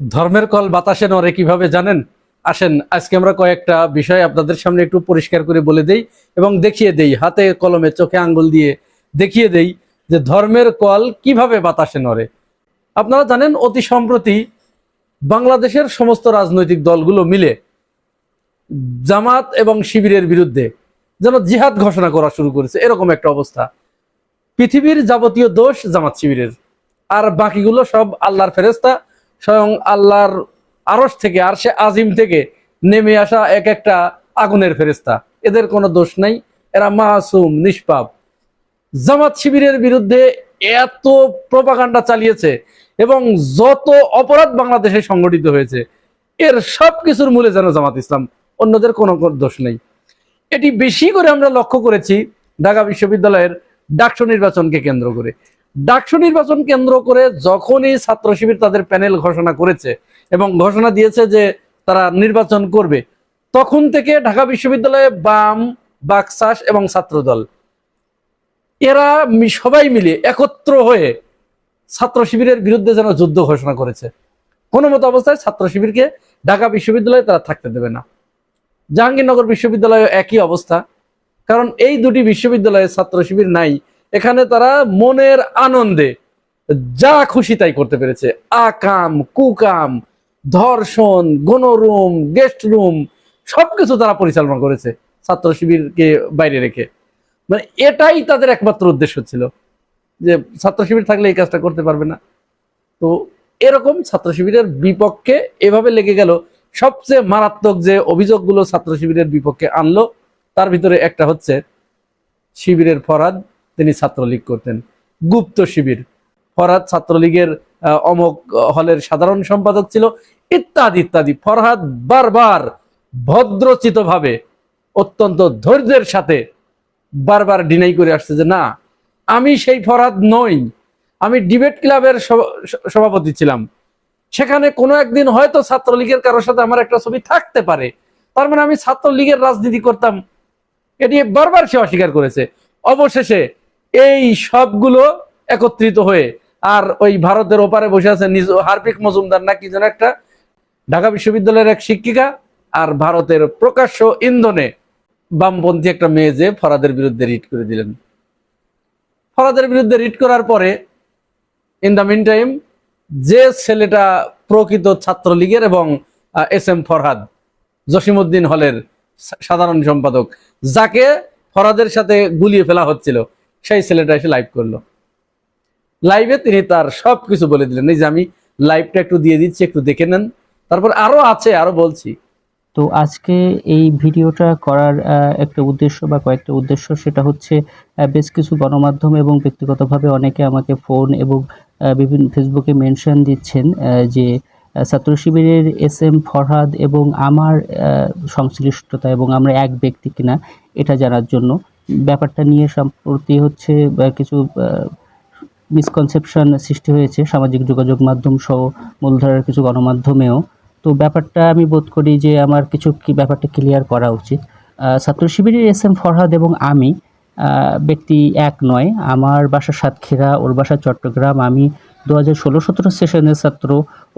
ধর্মের কল বাতাসে নড়ে কীভাবে জানেন? আসেন, আজকে আমরা কয়েকটা বিষয় আপনাদের সামনে একটু পরিষ্কার করে বলে দেই এবং দেখিয়ে দেই, হাতে কলমে চোখে আঙ্গুল দিয়ে দেখিয়ে দেই যে ধর্মের কল কীভাবে বাতাসে নড়ে। আপনারা জানেন, অতি সম্প্রতি বাংলাদেশের সমস্ত রাজনৈতিক দলগুলো মিলে জামাত এবং শিবিরের বিরুদ্ধে যেন জিহাদ ঘোষণা করা শুরু করেছে। এরকম একটা অবস্থা। পৃথিবীর যাবতীয় দোষ জামাত শিবিরের। আর বাকিগুলো সব আল্লাহর ফেরেস্তা স্বয়ং আল্লাহর আরস থেকে আর সে আজিম থেকে নেমে আসা এক একটা আগুনের ফেরেস্তা এদের কোনো দোষ নাই, এরা মাসুম, নিষ্পাপ। জামাত শিবিরের বিরুদ্ধে এত প্রপাকাণ্ডা চালিয়েছে এবং যত অপরাধ বাংলাদেশে সংগঠিত হয়েছে, এর সব কিছুর মূলে যেন জামাত ইসলাম, অন্যদের কোনো দোষ নেই। এটি বেশি করে আমরা লক্ষ্য করেছি ঢাকা বিশ্ববিদ্যালয়ের ডাকসু নির্বাচনকে কেন্দ্র করে। ডাকসু নির্বাচন কেন্দ্র করে যখনই ছাত্র শিবির তাদের প্যানেল ঘোষণা করেছে এবং ঘোষণা দিয়েছে যে তারা নির্বাচন করবে, তখন থেকে ঢাকা বিশ্ববিদ্যালয়ে বাম, বাকসাস এবং ছাত্রদল, এরা সবাই মিলে একত্র হয়ে ছাত্র শিবিরের বিরুদ্ধে যেন যুদ্ধ ঘোষণা করেছে। কোনো মতো অবস্থায় ছাত্র শিবিরকে ঢাকা বিশ্ববিদ্যালয়ে তারা থাকতে দেবে না। জাহাঙ্গীরনগর বিশ্ববিদ্যালয়ে একই অবস্থা, কারণ এই দুটি বিশ্ববিদ্যালয়ে ছাত্র শিবির নাই। এখানে তারা মনের আনন্দে যা খুশি তাই করতে পেরেছে। আকাম, কুকাম, ধর্ষণ, গণরুম গেস্ট রুম সবকিছু তারা পরিচালনা করেছে ছাত্র শিবিরকে বাইরে রেখে। মানে এটাই তাদের একমাত্র উদ্দেশ্য ছিল যে ছাত্র শিবির থাকলে এই কাজটা করতে পারবে না। তো এরকম ছাত্র শিবিরের বিপক্ষে এভাবে লেগে গেল। সবচেয়ে মারাত্মক যে অভিযোগগুলো ছাত্র শিবিরের বিপক্ষে আনলো, তার ভিতরে একটা হচ্ছে শিবিরের ফরাদ তিনি ছাত্রলীগ করতেন। গুপ্ত শিবির। ফরহাদ ছাত্রলীগের অমক হলের সাধারণ সম্পাদক ছিল, ইত্যাদি ইত্যাদি। ফরহাদ বারবার ভদ্রচিতভাবে অত্যন্ত ধৈর্যের সাথে বারবার ডিনাই করে আসছে যে, না, আমি সেই ফরহাদ নই। আমি ডিবেট ক্লাবের সভ- সভাপতি ছিলাম। সেখানে কোনো একদিন হয়তো ছাত্রলীগের কারোর সাথে আমার একটা ছবি থাকতে পারে। তার মানে আমি ছাত্রলীগের রাজনীতি করতাম। এটি বারবার সে অস্বীকার করেছে। অবশেষে এই সবগুলো একত্রিত হয়ে, আর ওই ভারতের ওপারে বসে আছে নিজ হার্পিক মজুমদার না কি যেন একটা, ঢাকা বিশ্ববিদ্যালয়ের এক শিক্ষিকা আর ভারতের প্রকাশ্য ইন্ধনে বামপন্থী একটা মেয়ে যে ফরাদের বিরুদ্ধে রিট করে দিলেন। ফরাদের বিরুদ্ধে রিট করার পরে ইন দ্য মিন টাইম যে ছেলেটা প্রকৃত ছাত্রলীগের এবং এস এম ফরহাদ জসিমউদ্দিন হলের সাধারণ সম্পাদক, যাকে ফরাদের সাথে গুলিয়ে ফেলা হচ্ছিল। সেই ছেলেটা এসে লাইভ করল। লাইভে তিনি তার সব কিছু বলে দিলেন। এই যে আমি লাইভটা একটু দিয়ে দিচ্ছি, একটু দেখে নেন। তারপর আরও আছে, আরও বলছি। তো আজকে এই ভিডিওটা করার একটা উদ্দেশ্য বা কয়েকটা উদ্দেশ্য, সেটা হচ্ছে বেশ কিছু গণমাধ্যম এবং ব্যক্তিগতভাবে অনেকে আমাকে ফোন এবং বিভিন্ন ফেসবুকে মেনশন দিচ্ছেন যে ছাত্র শিবিরের এস এম ফরহাদ এবং আমার সংশ্লিষ্টতা এবং আমরা এক ব্যক্তি কিনা, এটা জানার জন্য। ব্যাপারটা নিয়ে সম্প্রতি হচ্ছে কিছু মিসকনসেপশন সৃষ্টি হয়েছে সামাজিক যোগাযোগ মাধ্যম সহ মূলধারার কিছু গণমাধ্যমেও। তো ব্যাপারটা আমি বোধ করি যে আমার কিছু কি, ব্যাপারটা ক্লিয়ার করা উচিত। ছাত্র শিবিরের এস এম ফরহাদ এবং আমি ব্যক্তি এক নয়। আমার বাসা সাতক্ষীরা, ওর বাসা চট্টগ্রাম। আমি দু হাজার ষোলো সতেরো সেশনের ছাত্র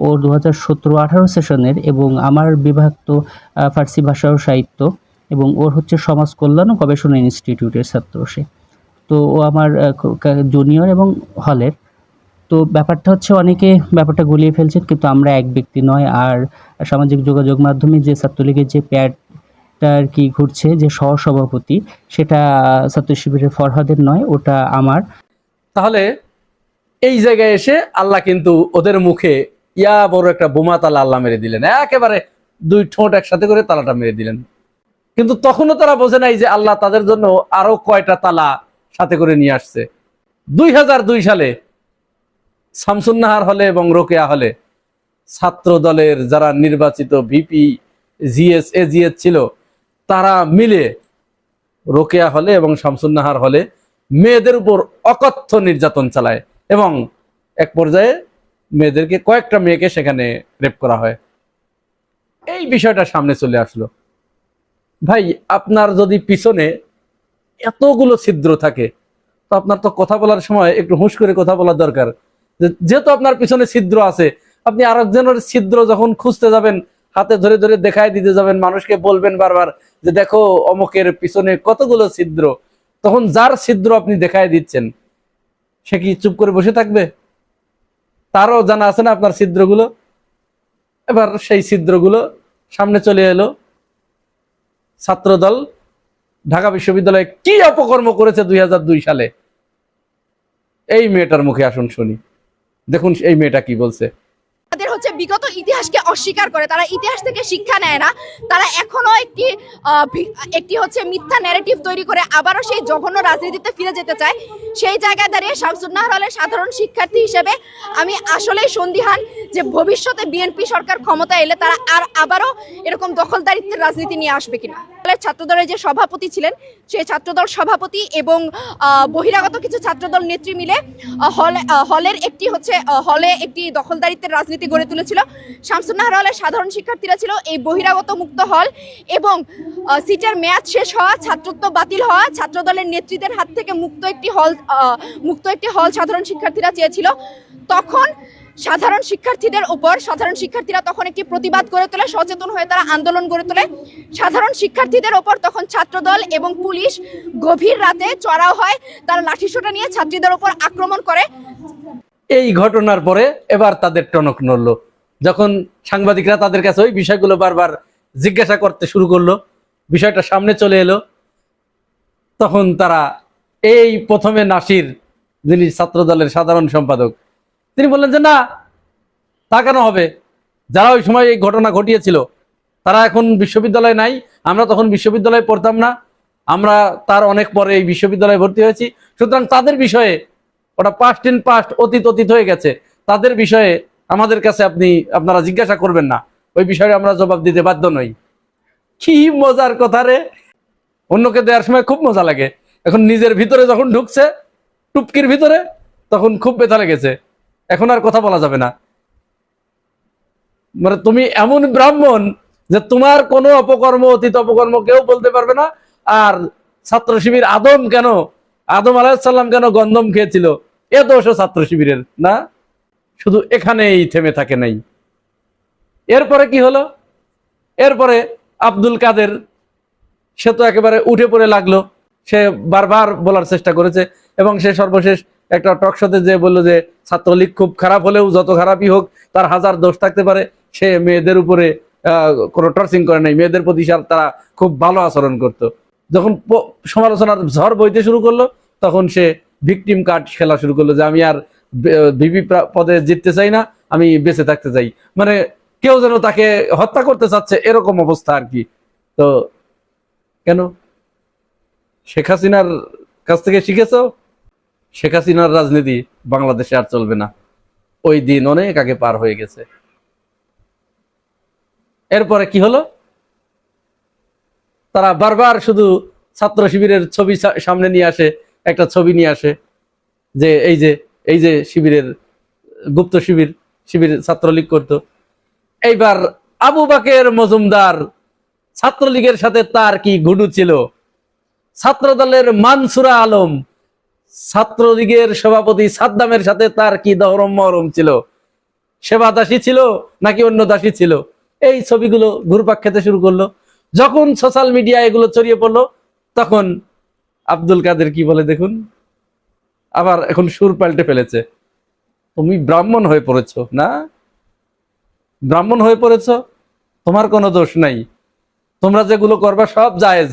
ও দু হাজার সতেরো আঠারো সেশনের এবং আমার বিভাগ তো ফার্সি ভাষা ও সাহিত্য। এবং ওর হচ্ছে সমাজ কল্যাণ ও গবেষণা ইনস্টিটিউটের ছাত্র সে। তো ও আমার জুনিয়র এবং হলের তো ব্যাপারটা হচ্ছে অনেকে ব্যাপারটা গুলিয়ে ফেলছেন, কিন্তু আমরা এক ব্যক্তি নয়। আর সামাজিক যোগাযোগ মাধ্যমে যে ছাত্রলীগের যে প্যাডটা আর কি ঘুরছে, যে সহসভাপতি, সেটা ছাত্র শিবিরের ফরহাদের নয়, ওটা আমার। তাহলে এই জায়গায় এসে আল্লাহ কিন্তু ওদের মুখে ইয়া বড় একটা বোমা তালা আল্লাহ মেরে দিলেন। একেবারে দুই ঠোঁট একসাথে করে তালাটা মেরে দিলেন। কিন্তু তখনও তারা বোঝে নাই যে আল্লাহ তাদের জন্য আরও কয়টা তালা সাথে করে নিয়ে আসছে। দুই হাজার দুই সালে শামসুন্নাহার হলে এবং রোকেয়া হলে ছাত্র দলের যারা নির্বাচিত ভিপি, জিএস, এজিএস ছিল, তারা মিলে রোকেয়া হলে এবং শামসুন্নাহার হলে মেয়েদের উপর অকথ্য নির্যাতন চালায় এবং এক পর্যায়ে মেয়েদেরকে কয়েকটা মেয়েকে সেখানে রেপ করা হয়। এই বিষয়টা সামনে চলে আসলো। ভাই, আপনার যদি পিছনে এতগুলো ছিদ্র থাকে, তো আপনার তো কথা বলার সময় একটু হুঁশ করে কথা বলা দরকার। যেহেতু আপনার পিছনে ছিদ্র আছে, আপনি আরেকজনের ছিদ্র যখন খুঁজতে যাবেন, হাতে ধরে ধরে দেখায় দিতে যাবেন, মানুষকে বলবেন বারবার যে, দেখো, অমকের পিছনে কতগুলো ছিদ্র। তখন যার ছিদ্র আপনি দেখায় দিচ্ছেন, সে কি চুপ করে বসে থাকবে? তারও জানা আছে না আপনার ছিদ্রগুলো? এবার সেই ছিদ্রগুলো সামনে চলে এলো। ছাত্রদল ঢাকা বিশ্ববিদ্যালয়ে কি অপকর্ম করেছে দুই হাজার দুই সালে? এই মেয়েটার মুখে আসুন শুনি। দেখুন এই মেয়েটা কি বলছে। তাদের হচ্ছে বিগত ইতিহাসকে অস্বীকার করে। তারা ইতিহাস থেকে শিক্ষা নেয় না। তারা এখনও একটি একটি হচ্ছে মিথ্যা ন্যারেটিভ তৈরি করে আবারও সেই জঘন্য রাজনীতিতে ফিরে যেতে চায়। সেই জায়গায় দাঁড়িয়ে শামসুন্নাহর হলের সাধারণ শিক্ষার্থী হিসেবে আমি আসলেই সন্দিহান। যে ভবিষ্যতে বিএনপি সরকার ক্ষমতা এলে তারা আর আবারও এরকম দখলদারিত্বের রাজনীতি নিয়ে আসবে কিনা? ছাত্রদলের যে সভাপতি ছিলেন, সেই ছাত্রদল সভাপতি এবং বহিরাগত কিছু ছাত্রদল নেত্রী মিলে হলের একটি হচ্ছে হলে একটি দখলদারিত্বের রাজনীতি গড়ে তুলেছিল। শামসুন্নাহার হলের সাধারণ শিক্ষার্থীরা ছিল এই বহিরাগত মুক্ত হল এবং সিটের মেয়াদ শেষ হওয়া, ছাত্রত্ব বাতিল হওয়া, ছাত্রদলের নেত্রীদের হাত থেকে মুক্ত একটি হল মুক্ত একটি হল সাধারণ শিক্ষার্থীরা চেয়েছিল। তখন সাধারণ শিক্ষার্থীদের উপর, সাধারণ শিক্ষার্থীরা তখন একটি প্রতিবাদ গড়ে তোলে, সচেতন হয়ে তারা আন্দোলন গড়ে তোলে। সাধারণ শিক্ষার্থীদের ওপর তখন ছাত্রদল এবং পুলিশ গভীর রাতে চড়াও হয়, তারা লাঠিসোঁটা নিয়ে ছাত্রীদের ওপর আক্রমণ করে। এই ঘটনার পরে এবার তাদের টনক নড়ল। যখন সাংবাদিকরা তাদের কাছে ওই বিষয়গুলো বারবার জিজ্ঞাসা করতে শুরু করল, বিষয়টা সামনে চলে এলো, তখন তারা এই প্রথমে নাসির, যিনি ছাত্রদলের সাধারণ সম্পাদক তিনি বললেন যে, না, তা কেন হবে? যারা ওই সময় এই ঘটনা ঘটিয়েছিল, তারা এখন বিশ্ববিদ্যালয়ে নাই, আমরা তখন বিশ্ববিদ্যালয়ে পড়তাম না, আমরা তার অনেক পরে এই বিশ্ববিদ্যালয়ে ভর্তি হয়েছি। সুতরাং তাদের বিষয়ে ওটা পাস্ট ইন পাস্ট অতীত অতীত হয়ে গেছে। তাদের বিষয়ে আমাদের কাছে আপনি, আপনারা জিজ্ঞাসা করবেন না। ওই বিষয়ে আমরা জবাব দিতে বাধ্য নই। কি মজার কথা রে! অন্যকে দেওয়ার সময় খুব মজা লাগে। এখন নিজের ভিতরে যখন ঢুকছে, টুপকির ভিতরে, তখন খুব ব্যথা লেগেছে। এখন আর কথা বলা যাবে না। মানে তুমি এমন ব্রাহ্মণ যে তোমার কোনো অপকর্ম, অতীত অপকর্ম কেউ বলতে পারবে না। আর ছাত্র শিবির আদম কেন? আদম আলাহিসাল্লাম কেন গন্ধম খেয়েছিল? এ দোষও ছাত্র শিবিরের, না? শুধু এখানেই থেমে থাকে নাই। এরপরে কি হলো? এরপরে আব্দুল কাদের, সে তো একেবারে উঠে পড়ে লাগল। সে বারবার বলার চেষ্টা করেছে এবং সে সর্বশেষ একটা টক টকশোতে যে বলল যে, ছাত্রলীগ খুব খারাপ হলেও যত খারাপই হোক, তার হাজার দোষ থাকতে পারে। সে মেয়েদের উপরে কোনো টর্চিং করে নাই। মেয়েদের প্রতি তারা খুব ভালো আচরণ করত। যখন সমালোচনার ঝড় বইতে শুরু করল, তখন সে ভিকটিম কার্ড খেলা শুরু করল যে, আমি আর ভিপি পদে জিততে চাই না, আমি বেঁচে থাকতে চাই। মানে কেউ যেন তাকে হত্যা করতে চাচ্ছে, এরকম অবস্থা আর কি। তো কেন? শেখ হাসিনার কাছ থেকে শিখেছো? শেখ হাসিনার রাজনীতি বাংলাদেশে আর চলবে না। ওই দিন অনেক আগে পার হয়ে গেছে। এরপরে কি হলো? তারা বারবার শুধু ছাত্র শিবিরের ছবি সামনে নিয়ে আসে, একটা ছবি নিয়ে আসে যে এই যে এই যে শিবিরের, গুপ্ত শিবির শিবির ছাত্রলীগ করতো। এইবার আবু বাকের মজুমদার ছাত্রলীগের সাথে তার কি গুডু ছিল? ছাত্রদলের মানসুরা আলম ছাত্রলীগের সভাপতি সাদ্দামের সাথে তার কি দহরম মহরম ছিল? সেবা দাসী ছিল নাকি অন্য দাসী ছিল? এই ছবিগুলো ঘুরপাক খেতে শুরু করল। যখন সোশ্যাল মিডিয়া এগুলো ছড়িয়ে পড়ল, তখন আব্দুল কাদের কি বলে দেখুন? আবার এখন সুর পাল্টে ফেলেছে। তুমি ব্রাহ্মণ হয়ে পড়েছ, না? ব্রাহ্মণ হয়ে পড়েছ? তোমার কোনো দোষ নাই। তোমরা যেগুলো করবা সব জায়েজ।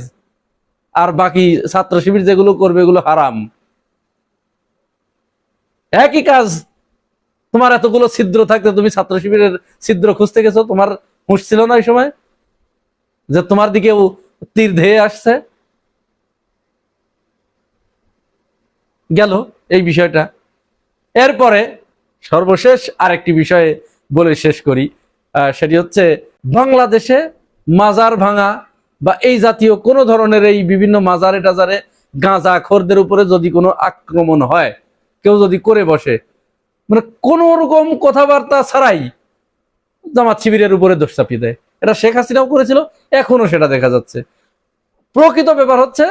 আর বাকি ছাত্র শিবির যেগুলো করবে, এগুলো হারাম। একই কাজ। তোমার এতগুলো ছিদ্র থাকতে তুমি ছাত্র শিবিরের ছিদ্র খুঁজতে গেছো, তোমার হুঁশ ছিল না ওই সময়? যে তোমার দিকেও তীর ধেয়ে আসছে? গেল এই বিষয়টা। এরপরে সর্বশেষ আরেকটি বিষয়ে বলে শেষ করি। সেটি হচ্ছে বাংলাদেশে মাজার ভাঙা বা এই জাতীয় কোনো ধরনের এই বিভিন্ন মাজারে টাজারে গাঁজা খোরদের উপরে যদি কোনো আক্রমণ হয় কেউ যদি করে বসে মানে কোন রকম কথাবার্তা ছাড়াই জামাত শিবিরের উপরে দোষ চাপিয়ে দেয়। এটা শেখ হাসিনাও করেছিল এখনও সেটা দেখা যাচ্ছে। প্রকৃত ব্যাপার হচ্ছে,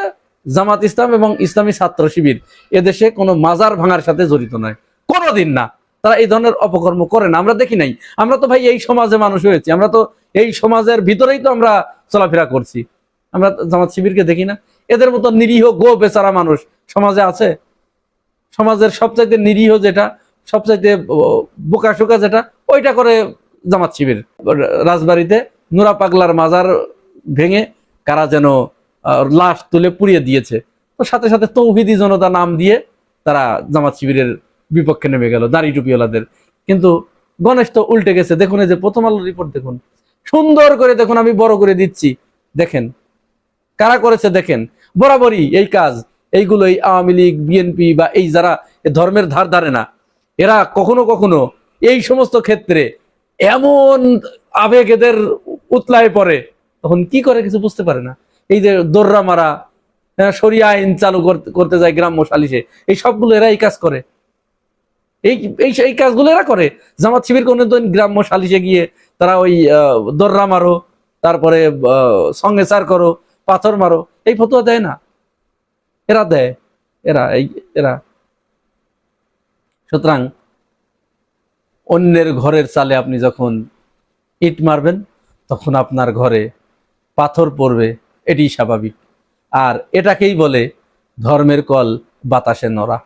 জামাত ইসলাম এবং ইসলামী ছাত্র শিবির এদেশে কোনো মাজার ভাঙার সাথে জড়িত নয়। কোনোদিন না। তারা এই ধরনের অপকর্ম করে না। আমরা দেখি নাই। আমরা তো ভাই এই সমাজে মানুষ হয়েছি। আমরা তো এই সমাজের ভিতরেই তো আমরা চলাফেরা করছি। আমরা জামাত শিবিরকে দেখি না। এদের মতো নিরীহ গো বেচারা মানুষ সমাজে আছে? সমাজের সবচাইতে নিরীহ যেটা, সবচাইতে বোকা শোকা যেটা, ওইটা করে জামাত শিবির, রাজবাড়িতে নুরা পাগলার মাজার ভেঙে কারা যেন লাশ তুলে পুড়িয়ে দিয়েছে। তো সাথে সাথে তৌহিদি জনতা নাম দিয়ে তারা জামাত শিবিরের বিপক্ষে নেমে গেল, দাড়ি টুপিওয়ালাদের। কিন্তু গণেশ তো উল্টে গেছে। দেখুন এই যে প্রথম আলো রিপোর্ট দেখুন। সুন্দর করে দেখুন, আমি বড় করে দিচ্ছি। দেখেন, কারা করেছে দেখেন। বরাবরই এই কাজ। এইগুলো এই আওয়ামী লীগ বিএনপি বা এই যারা ধর্মের ধার ধারে না এরা কখনো কখনো এই সমস্ত ক্ষেত্রে এমন আবেগ এদের উতলায় পড়ে তখন কি করে কিছু বুঝতে পারে না? এই যে দোররা মারা হ্যাঁ, সরিয়া আইন চালু করতে- যায় গ্রাম্য সালিশে এই সবগুলো এরা এই কাজ করে। এই এই কাজগুলো এরা করে। জামাত শিবির কোনদিন গ্রাম্য সালিশে গিয়ে তারা ওই দোররা মারো তারপরে সঙ্গে চার করো পাথর মারো এই ফতোয়া দেয় না। এরা দেয়, এরা এই, এরা। সুতরাং অন্যের ঘরের চালে আপনি যখন ইট মারবেন, তখন আপনার ঘরে পাথর পড়বে এটি স্বাভাবিক। আর এটাকেই বলে ধর্মের কল বাতাসে নড়া।